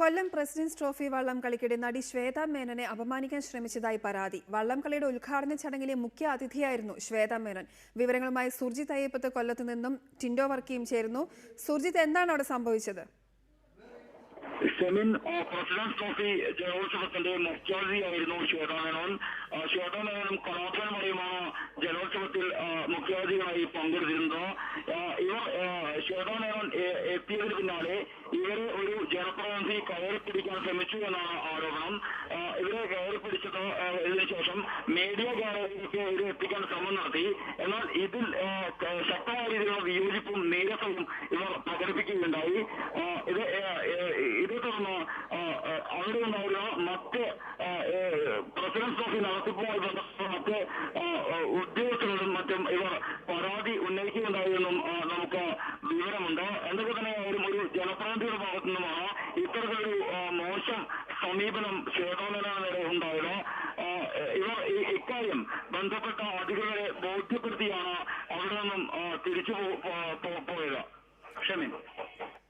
കൊല്ലം president's trophy വള്ളം കളിക്കിടെ നടി ശ്വേത മേനനെ അപമാനിക്കാൻ ശ്രമിച്ചതായി പരാതി. വള്ളംകളിയുടെ ഉദ്ഘാടന ചടങ്ങിലെ മുഖ്യ അതിഥിയായിരുന്നു ശ്വേത മേനൻ. വിവരങ്ങളുമായി സുർജിത് അയ്യപ്പത്ത് കൊല്ലത്ത് നിന്നും ടിൻഡോ വർക്കിയും ചേരുന്നു. സുർജിത് എന്താണ് അവിടെ സംഭവിച്ചത്? സെമിൻ ആ, പ്രസിഡന്റ് ട്രോഫി ജലോത്സവത്തിന്റെ മുഖ്യാതിഥിയായിരുന്നു ശ്വേതാ മേനോൻ. ശ്വേതാ മേനോനും കലാഭവനുമായുമാണ് ജലോത്സവത്തിൽ മുഖ്യാതിഥികളായി പങ്കെടുത്തിരുന്നത് ആ, ഇവർ ആ, ശ്വേതാ മേനോൻ എ- എത്തിയതിന് പിന്നാലെ ഇവരെ ഒരു ജനപ്രതിനിധി കയറി പിടിക്കാൻ ശ്രമിച്ചു എന്നാണ് ആരോപണം. ഇവരെ കയറി പിടിച്ചത് ഇതിനുശേഷം ഇതിനു ശേഷം മീഡിയ ഗാലറിയിലേക്ക് ഇവരെ എത്തിക്കാൻ ശ്രമം നടത്തി. എന്നാൽ ഇതിൽ ശക്തമായ രീതിയിലുള്ള വിയോജിപ്പും നീരസവും ഇവർ പ്രകടിപ്പിക്കുകയുണ്ടായി. ഇത് ഇതേ തുടർന്ന് അവിടെ ഉണ്ടായിരുന്ന മറ്റ് പ്രസിഡന്റ് ട്രോഫി നടത്തിപ്പുമായി ബന്ധപ്പെട്ട മറ്റ് ആ, ജനപ്രതിനിധിയുടെ ഭാഗത്തു നിന്നുമാണ് ഇത്തരത്തിലൊരു മോശം സമീപനം നേരെ ഉണ്ടായത്. ഇവർ ഇക്കാര്യം ബന്ധപ്പെട്ട അധികൃതരെ ബോധ്യപ്പെടുത്തിയാണ് അവിടെ നിന്നും തിരിച്ചു പോയത്. ക്ഷമി